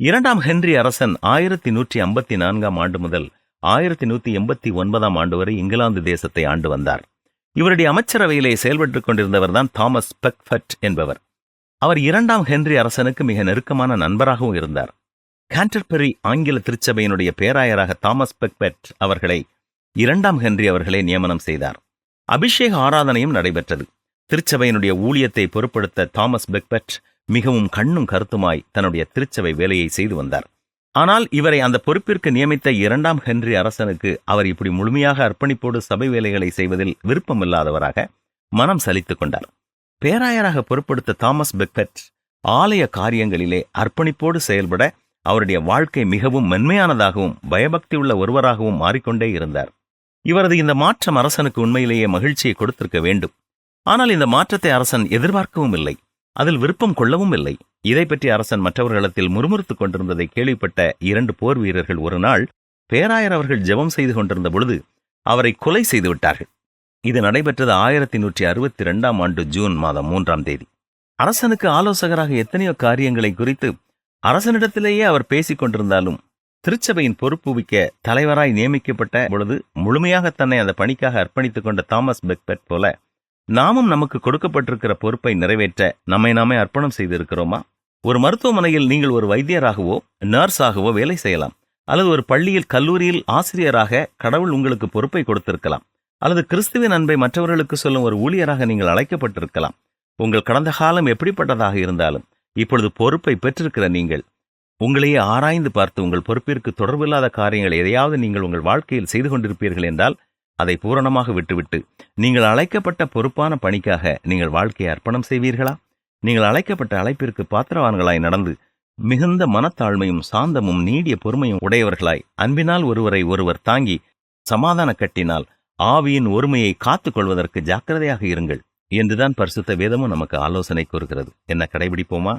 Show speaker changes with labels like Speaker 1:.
Speaker 1: இரண்டாம் ஹென்றி அரசன் ஆயிரத்தி நூற்றி ஐம்பத்தி நான்காம் ஆண்டு முதல் ஆயிரத்தி நூற்றி எண்பத்தி ஒன்பதாம் ஆண்டு வரை இங்கிலாந்து தேசத்தை ஆண்டு வந்தார். இவருடைய அமைச்சரவையிலே செயல்பட்டுக் கொண்டிருந்தவர் தான் தாமஸ் பெக்ஃபட் என்பவர். அவர் இரண்டாம் ஹென்றி அரசனுக்கு மிக நெருக்கமான நண்பராகவும் இருந்தார். கான்டர்பெரி ஆங்கில திருச்சபையினுடைய பேராயராக தாமஸ் பெக்பெட் அவர்களை இரண்டாம் ஹென்றி அவர்களை நியமனம் செய்தார். அபிஷேக ஆராதனையும் நடைபெற்றது. திருச்சபையினுடைய ஊழியத்தை பொருட்படுத்த தாமஸ் பெக்பெட் மிகவும் கண்ணும் கருத்துமாய் தன்னுடைய திருச்சபை வேலையை செய்து வந்தார். ஆனால் இவரை அந்த பொறுப்பிற்கு நியமித்த இரண்டாம் ஹென்றி அரசனுக்கு அவர் இப்படி முழுமையாக அர்ப்பணிப்போடு சபை வேலைகளை செய்வதில் விருப்பமில்லாதவராக மனம் சலித்துக் கொண்டார். பேராயராக பொறுப்படுத்த தாமஸ் பெக்பெட் ஆலய காரியங்களிலே அர்ப்பணிப்போடு செயல்பட அவருடைய வாழ்க்கை மிகவும் மென்மையானதாகவும் பயபக்தி உள்ள ஒருவராகவும் மாறிக்கொண்டே இருந்தார். இவரது இந்த மாற்றம் அரசனுக்கு உண்மையிலேயே மகிழ்ச்சியை கொடுத்திருக்க வேண்டும். ஆனால் இந்த மாற்றத்தை அரசன் எதிர்பார்க்கவும் இல்லை. அதில் விருப்பம் கொள்ளவும் இல்லை. இதை பற்றி அரசன் மற்றவர்களிடத்தில் முறுமுறுத்துக் கொண்டிருந்ததை கேள்விப்பட்ட இரண்டு போர் வீரர்கள் ஒரு நாள் பேராயர் அவர்கள் ஜெபம் செய்து கொண்டிருந்த பொழுது அவரை கொலை செய்து விட்டார்கள். இது நடைபெற்றது ஆயிரத்தி நூற்றி அறுபத்தி இரண்டாம் ஆண்டு ஜூன் மாதம் மூன்றாம் தேதி. அரசனுக்கு ஆலோசகராக எத்தனையோ காரியங்களை குறித்து அரசனிடத்திலேயே அவர் பேசிக் கொண்டிருந்தாலும் திருச்சபையின் பொறுப்புவிக்க தலைவராய் நியமிக்கப்பட்ட பொழுது முழுமையாக தன்னை அந்த பணிக்காக அர்ப்பணித்துக் கொண்ட தாமஸ் பெக்பெட் போல நாமும் நமக்கு கொடுக்கப்பட்டிருக்கிற பொறுப்பை நிறைவேற்ற நம்மை நாமே அர்ப்பணம் செய்திருக்கிறோமா? ஒரு மருத்துவமனையில் நீங்கள் ஒரு வைத்தியராகவோ நர்ஸாகவோ வேலை செய்யலாம். அல்லது ஒரு பள்ளியில் கல்லூரியில் ஆசிரியராக கடவுள் உங்களுக்கு பொறுப்பை கொடுத்திருக்கலாம். அல்லது கிறிஸ்துவின் அன்பை மற்றவர்களுக்கு சொல்லும் ஒரு ஊழியராக நீங்கள் அழைக்கப்பட்டிருக்கலாம். உங்கள் கடந்த காலம் எப்படிப்பட்டதாக இருந்தாலும் இப்பொழுது பொறுப்பை பெற்றிருக்கிற நீங்கள் உங்களையே ஆராய்ந்து பார்த்து உங்கள் பொறுப்பிற்கு தொடர்பில்லாத காரியங்கள் எதையாவது நீங்கள் உங்கள் வாழ்க்கையில் செய்து கொண்டிருப்பீர்கள் என்றால் அதை பூரணமாக விட்டுவிட்டு நீங்கள் அழைக்கப்பட்ட பொறுப்பான பணிக்காக நீங்கள் வாழ்க்கையை அர்ப்பணம் செய்வீர்களா? நீங்கள் அழைக்கப்பட்ட அழைப்பிற்கு பாத்திரவான்களாய் நடந்து மிகுந்த மனத்தாழ்மையும் சாந்தமும் நீடிய பொறுமையும் உடையவர்களாய் அன்பினால் ஒருவரை ஒருவர் தாங்கி சமாதான கட்டினால் ஆவியின் ஒருமையை காத்துக் கொள்வதற்கு ஜாக்கிரதையாக இருங்கள். என்றுதான் பரிசுத்த வேதமும் நமக்கு ஆலோசனை கூறுகிறது. என்ன கடைபிடிப்போமா?